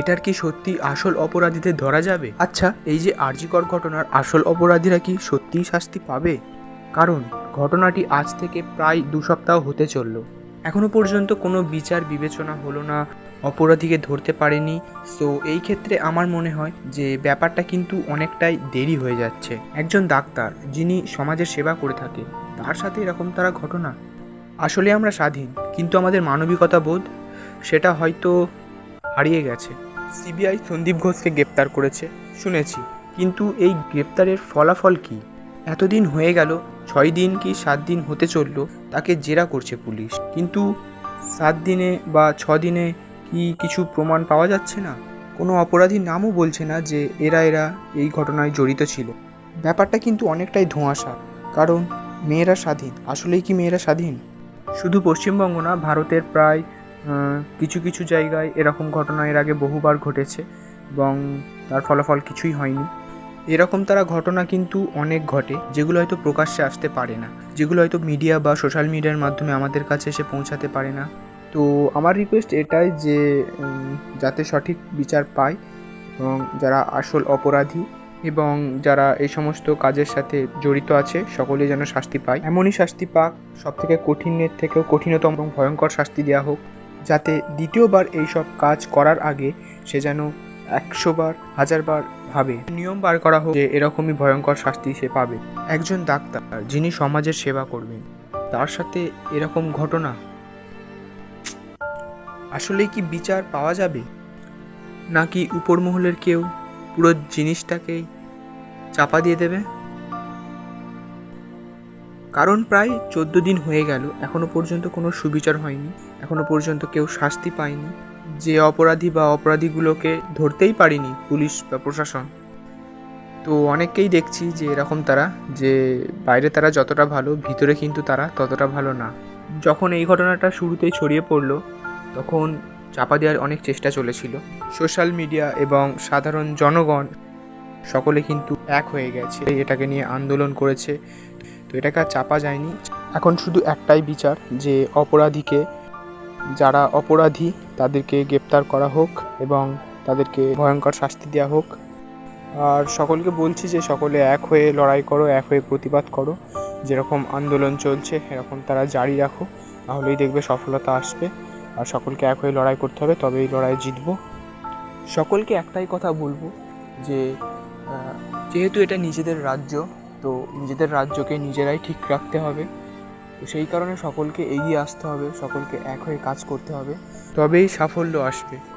এটার কি সত্যি আসল অপরাধীদের ধরা যাবে? আচ্ছা এই যে আরজিকর ঘটনার আসল অপরাধীরা কি সত্যিই শাস্তি পাবে? কারণ, ঘটনাটি আজ থেকে প্রায় দু সপ্তাহ হতে চলল। এখনও পর্যন্ত কোনো বিচার বিবেচনা হলো না, অপরাধীকে ধরতে পারেনি। সো, এই ক্ষেত্রে আমার মনে হয় যে ব্যাপারটা কিন্তু অনেকটাই দেরি হয়ে যাচ্ছে। একজন ডাক্তার, যিনি সমাজের সেবা করে থাকে তার সাথে এরকম তারা ঘটনা? আসলে আমরা স্বাধীন, কিন্তু আমাদের মানবিকতা বোধ, সেটা হয়তো হারিয়ে গেছে। সিবিআই সন্দীপ ঘোষকে গ্রেপ্তার করেছে, শুনেছি। কিন্তু এই গ্রেপ্তারের ফলাফল কি? এতদিন হয়ে গেল, ছয় দিন কি সাত দিন হতে চলল, তাকে জেরা করছে পুলিশ। কিন্তু সাত দিনে বা ছ দিনে কি কিছু প্রমাণ পাওয়া যাচ্ছে না? কোনো অপরাধীর নামও বলছে না যে এরা এরা এই ঘটনায় জড়িত ছিল। ব্যাপারটা কিন্তু অনেকটাই ধোঁয়াশা, কারণ মেয়েরা স্বাধীন। আসলেই কি মেয়েরা স্বাধীন? শুধু পশ্চিমবঙ্গ না, ভারতের প্রায় কিছু কিছু জায়গায় এরকম ঘটনা এর আগে বহুবার ঘটেছে এবং তার ফলাফল কিছুই হয়নি। এরকম তারা ঘটনা কিন্তু অনেক ঘটে, যেগুলো হয়তো প্রকাশ্যে আসতে পারে না, যেগুলো হয়তো মিডিয়া বা সোশ্যাল মিডিয়ার মাধ্যমে আমাদের কাছে এসে পৌঁছাতে পারে না। তো আমার রিকোয়েস্ট এটাই যে যাতে সঠিক বিচার পায় এবং যারা আসল অপরাধী এবং যারা এই সমস্ত কাজের সাথে জড়িত আছে সকলে যেন শাস্তি পায়। এমনই শাস্তি পাক সব থেকে কঠিনের থেকেও কঠিনতম এবং ভয়ঙ্কর শাস্তি দেওয়া হোক। যাতে দ্বিতীয়বার এইসব কাজ করার আগে সে যেন একশো বার হাজার বার ভাবে। নিয়ম বার করা হোক যে এরকমই ভয়ঙ্কর শাস্তি সে পাবে। একজন ডাক্তার যিনি সমাজের সেবা করবেন, তার সাথে এরকম ঘটনা? আসলে কি বিচার পাওয়া যাবে? নাকি উপর মহলের কেউ পুরো জিনিসটাকেই চাপা দিয়ে দেবে? কারণ প্রায় চোদ্দ দিন হয়ে গেল, এখনও পর্যন্ত কোনো সুবিচার হয়নি, এখনও পর্যন্ত কেউ শাস্তি পায়নি। যে অপরাধী বা অপরাধীগুলোকে ধরতেই পারেনি পুলিশ বা প্রশাসন। তো অনেককেই দেখছি যে এরকম তারা, যে বাইরে তারা যতটা ভালো, ভিতরে কিন্তু তারা ততটা ভালো না। যখন এই ঘটনাটা শুরুতেই ছড়িয়ে পড়ল, তখন চাপা দেওয়ার অনেক চেষ্টা চলেছিল। সোশ্যাল মিডিয়া এবং সাধারণ জনগণ সকলে কিন্তু এক হয়ে গেছে। এটাকে নিয়ে আন্দোলন করেছে। তো এটাকে আর চাপা যায়নি। এখন শুধু একটাই বিচার, যে অপরাধীকে, যারা অপরাধী, তাদেরকে গ্রেপ্তার করা হোক এবং তাদেরকে ভয়ঙ্কর শাস্তি দেওয়া হোক। আর সকলকে বলছি যে, সকলে এক হয়ে লড়াই করো, এক হয়ে প্রতিবাদ করো। যেরকম আন্দোলন চলছে, এরকম তারা জারি রাখো। তাহলেই দেখবে সফলতা আসবে। আর সকলকে এক হয়ে লড়াই করতে হবে, তবেই লড়াই জিতবো। সকলকে একটাই কথা বলব, যে যেহেতু এটা নিজেদের রাজ্য তো নিজেদের রাজ্যকে নিজেরাই ঠিক রাখতে হবে। তো সেই কারণে সকলকে এগিয়ে আসতে হবে, সকলকে এক হয়ে কাজ করতে হবে। তবেই সাফল্য আসবে।